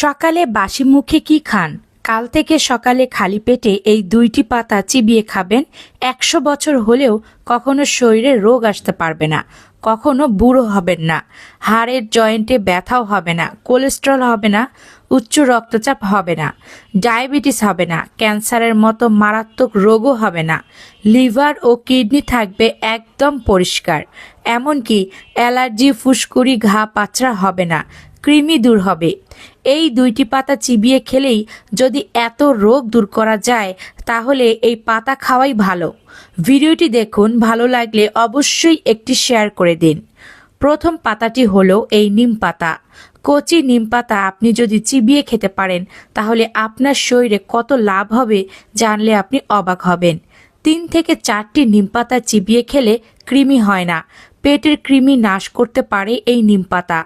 সকালে বাসি মুখে কি খান? কাল থেকে সকালে খালি পেটে এই দুইটি পাতা চিবিয়ে খাবেন, একশো বছর হলেও কখনো শরীরে রোগ আসতে পারবে না, কখনো বুড়ো হবেন না, হাড়ের জয়েন্টে ব্যথাও হবে না, কোলেস্ট্রল হবে না, উচ্চ রক্তচাপ হবে না, ডায়াবেটিস হবে না, ক্যান্সারের মতো মারাত্মক রোগও হবে না, লিভার ও কিডনি থাকবে একদম পরিষ্কার, এমনকি অ্যালার্জি, ফুসকুড়ি, ঘা, পাচড়া হবে না কৃমি দূর হবে। এই দুইটি পাতা চিবিয়ে খেলেই যদি এত রোগ দূর করা যায়, তাহলে এই পাতা খাওয়াই ভালো। ভিডিওটি দেখুন, ভালো লাগলে অবশ্যই একটি শেয়ার করে দিন। প্রথম পাতাটি হলো এই নিম পাতা। কচি নিম পাতা আপনি যদি চিবিয়ে খেতে পারেন, তাহলে আপনার শরীরে কত লাভ হবে জানলে আপনি অবাক হবেন। তিন থেকে চারটি নিম পাতা চিবিয়ে খেলে কৃমি হয় না। পেটের কৃমি নাশ করতে পারে এই নিম পাতা।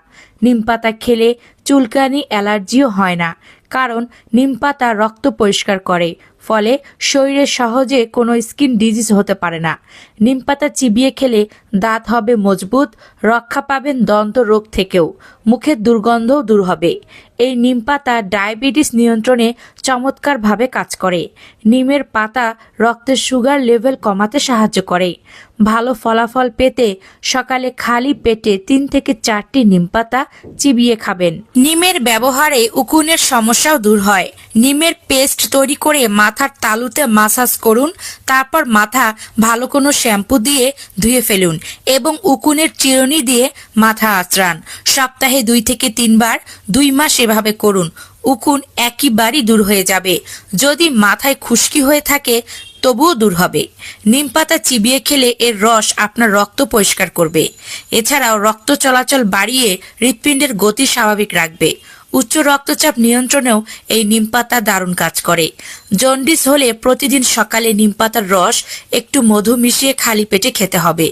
নিম পাতা খেলে চুলকানি, অ্যালার্জিও হয় না, কারণ নিম পাতা রক্ত পরিষ্কার করে, ফলে শরীরে সহজে কোনো স্কিন ডিজিজ হতে পারে না। নিম পাতা চিবিয়ে খেলে দাঁত হবে মজবুত, রক্ষা পাবেন দন্ত রোগ থেকেও মুখের দুর্গন্ধও দূর হবে। এই নিম পাতা ডায়াবেটিস নিয়ন্ত্রণে চমৎকারভাবে কাজ করে। নিমের পাতা রক্তের সুগার লেভেল কমাতে সাহায্য করে। ভালো ফলাফল পেতে সকালে খালি পেটে তিন থেকে চারটি নিম পাতা চিবিয়ে খাবেন। নিমের ব্যবহারে উকুনের সমস্যাও দূর হয়। নিমের পেস্ট তৈরি করে মাথার তালুতে মাসাজ করুন, তারপর মাথা ভালো কোনো শ্যাম্পু দিয়ে ধুয়ে ফেলুন এবং উকুনের চিরুনি দিয়ে মাথা আঁচড়ান। সপ্তাহে দুই থেকে তিনবার দুই মাস এভাবে করুন। উকুন একইবারই দূর হয়ে যাবে। যদি মাথায় খুশকি হয়ে থাকে তবুও দূর হবে। নিম পাতা চিবিয়ে খেলে এর রস আপনার রক্ত পরিষ্কার করবে। এছাড়াও রক্ত চলাচল বাড়িয়ে হৃৎপিণ্ডের গতি স্বাভাবিক রাখবে। উচ্চ রক্তচাপ নিয়ন্ত্রণেও এই নিমপাতা দারুণ কাজ করে। জন্ডিস হলে প্রতিদিন সকালে নিমপাতার রস, একটু মধু মিশিয়ে খালি পেটে খেতে হবে।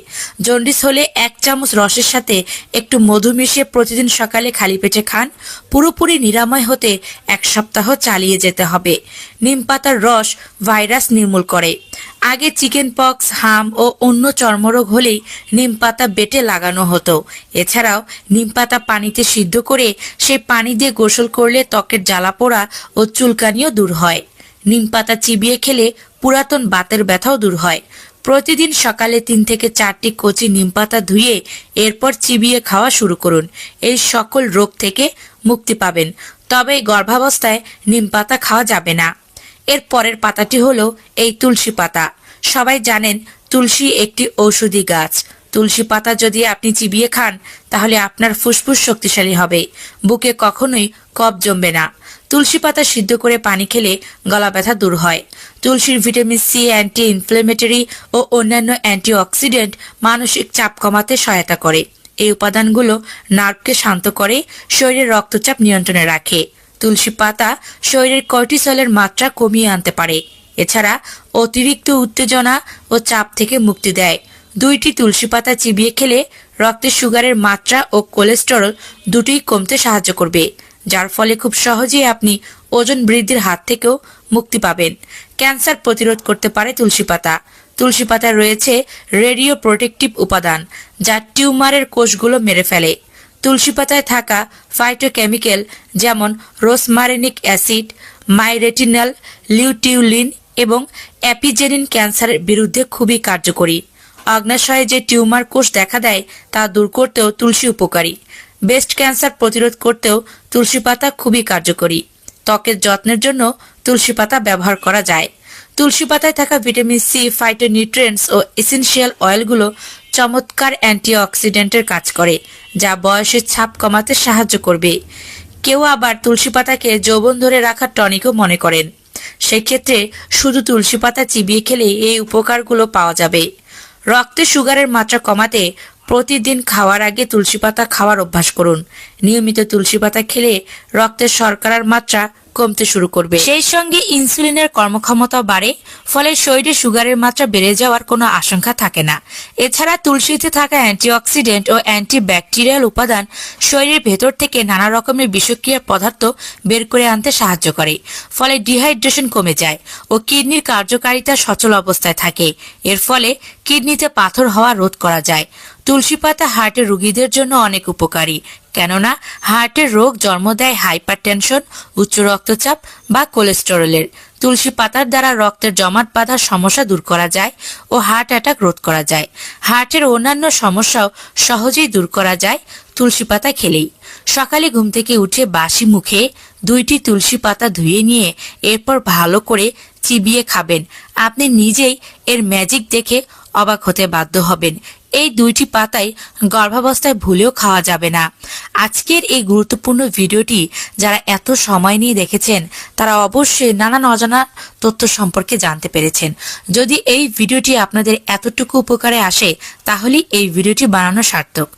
জন্ডিস হলে এক চামচ রসের সাথে একটু মধু মিশিয়ে প্রতিদিন সকালে খালি পেটে খান। পুরোপুরি নিরাময় হতে এক সপ্তাহ চালিয়ে যেতে হবে। নিমপাতার রস ভাইরাস নির্মূল করে। আগে চিকেন পক্স, হাম ও অন্য চর্মরোগ হলেই নিম পাতা বেটে লাগানো হতো। এছাড়াও নিম পাতা পানিতে সিদ্ধ করে সেই পানি দিয়ে গোসল করলে ত্বকের জ্বালা পোড়া ও চুলকানিও দূর হয়। নিম পাতা চিবিয়ে খেলে পুরাতন বাতের ব্যথাও দূর হয়। প্রতিদিন সকালে তিন থেকে চারটি কচি নিম পাতা ধুয়ে এরপর চিবিয়ে খাওয়া শুরু করুন। এই সকল রোগ থেকে মুক্তি পাবেন। তবে গর্ভাবস্থায় নিম পাতা খাওয়া যাবে না। এর পরের পাতাটি হলো এই তুলসী পাতা। সবাই জানেন তুলসী একটি ঔষধি গাছ। তুলসী পাতা যদি আপনি চিবিয়ে খান, তাহলে আপনার ফুসফুস শক্তিশালী হবে। বুকে কখনোই কফ জমবে না। তুলসী পাতা সিদ্ধ করে পানি খেলে গলা ব্যথা দূর হয়। তুলসীর ভিটামিন সি অ্যান্টি ইনফ্লেমেটরি ও অন্যান্য অ্যান্টিঅক্সিডেন্ট মানসিক চাপ কমাতে সহায়তা করে। এই উপাদানগুলো নার্ভকে শান্ত করে, শরীরের রক্তচাপ নিয়ন্ত্রণে রাখে। তুলসী পাতা শরীরের কর্টিসলের মাত্রা কমিয়ে আনতে পারে। এছাড়া অতিরিক্ত উত্তেজনা ও চাপ থেকে মুক্তি দেয়। দুইটি তুলসী পাতা চিবিয়ে খেলে রক্তে সুগারের মাত্রা ও কোলেস্টেরল দুটোই কমতে সাহায্য করবে, যার ফলে খুব সহজেই আপনি ওজন বৃদ্ধির হাত থেকেও মুক্তি পাবেন। ক্যান্সার প্রতিরোধ করতে পারে তুলসী পাতা। তুলসী পাতায় রয়েছে রেডিও প্রোটেকটিভ উপাদান, যা টিউমারের কোষগুলো মেরে ফেলে। তুলসী পাতায় থাকা ফাইটোকেমিক্যাল যেমন রোসমারিনিক অ্যাসিড মাইরেটিনাল লিউটিউলিন এবং অ্যাপিজেনিন ক্যান্সারের বিরুদ্ধে খুবই কার্যকরী। অগ্নাশয়ে যে টিউমার কোষ দেখা দেয় তা দূর করতেও তুলসী উপকারী। ব্রেস্ট ক্যান্সার প্রতিরোধ করতেও তুলসী পাতা খুবই কার্যকরী। ত্বকের যত্নের জন্য তুলসী পাতা ব্যবহার করা যায়। তুলসী পাতায় থাকা ভিটামিন সি ফাইটোনিউট্রিয়েন্টস ও এসেনশিয়াল অয়েলগুলো চমৎকার অ্যান্টিঅক্সিডেন্টের কাজ করে, যা বয়সের ছাপ কমাতে সাহায্য করবে। কেউ আবার তুলসী পাতাকে যৌবন ধরে রাখার টনিকও মনে করেন। সেক্ষেত্রে শুধু তুলসী পাতা চিবিয়ে খেলে এই উপকারগুলো পাওয়া যাবে। রক্তে সুগারের মাত্রা কমাতে প্রতিদিন খাওয়ার আগে তুলসী পাতা খাওয়ার অভ্যাস করুন। নিয়মিত তুলসী পাতা খেলে রক্তের শর্করার মাত্রা কমতে শুরু করবে। সেই সঙ্গে ইনসুলিনের কর্মক্ষমতা বাড়ে, ফলে শরীরে সুগারের মাত্রা বেড়ে যাওয়ার কোনো আশঙ্কা থাকে না। এছাড়া তুলসীতে থাকা অ্যান্টিঅক্সিডেন্ট ও অ্যান্টিব্যাকটেরিয়াল উপাদান শরীরের ভেতর থেকে নানা রকমের বিষক্রিয়া পদার্থ বের করে আনতে সাহায্য করে, ফলে ডিহাইড্রেশন কমে যায় ও কিডনির কার্যকারিতা সচল অবস্থায় থাকে। এর ফলে কিডনিতে পাথর হওয়া রোধ করা যায়। তুলসী পাতা হার্টের রোগীদের জন্য অনেক উপকারী। কেননা, হার্টের রোগ জন্ম দেয় হাইপার টেনশন উচ্চ রক্তচাপ বা কোলেস্টেরলের। তুলসী পাতার দ্বারা রক্তের জমাট বাঁধার সমস্যা দূর করা যায় ও হার্ট অ্যাটাক রোধ করা যায়। হার্টের অন্যান্য সমস্যাও সহজেই দূর করা যায় তুলসী পাতা খেলেই। সকালে ঘুম থেকে উঠে বাসি মুখে দুইটি তুলসী পাতা ধুয়ে নিয়ে এরপর ভালো করে চিবিয়ে খাবেন। আপনি নিজেই এর ম্যাজিক দেখে অবাক হতে বাধ্য হবেন। এই দুইটি পাতাই গর্ভাবস্থায় ভুলেও খাওয়া যাবে না। আজকের এই গুরুত্বপূর্ণ ভিডিওটি যারা এত সময় নিয়ে দেখেছেন, তারা অবশ্যই নানান অজানা তথ্য সম্পর্কে জানতে পেরেছেন। যদি এই ভিডিওটি আপনাদের এতটুকু উপকারে আসে তাহলে এই ভিডিওটি বানানো সার্থক।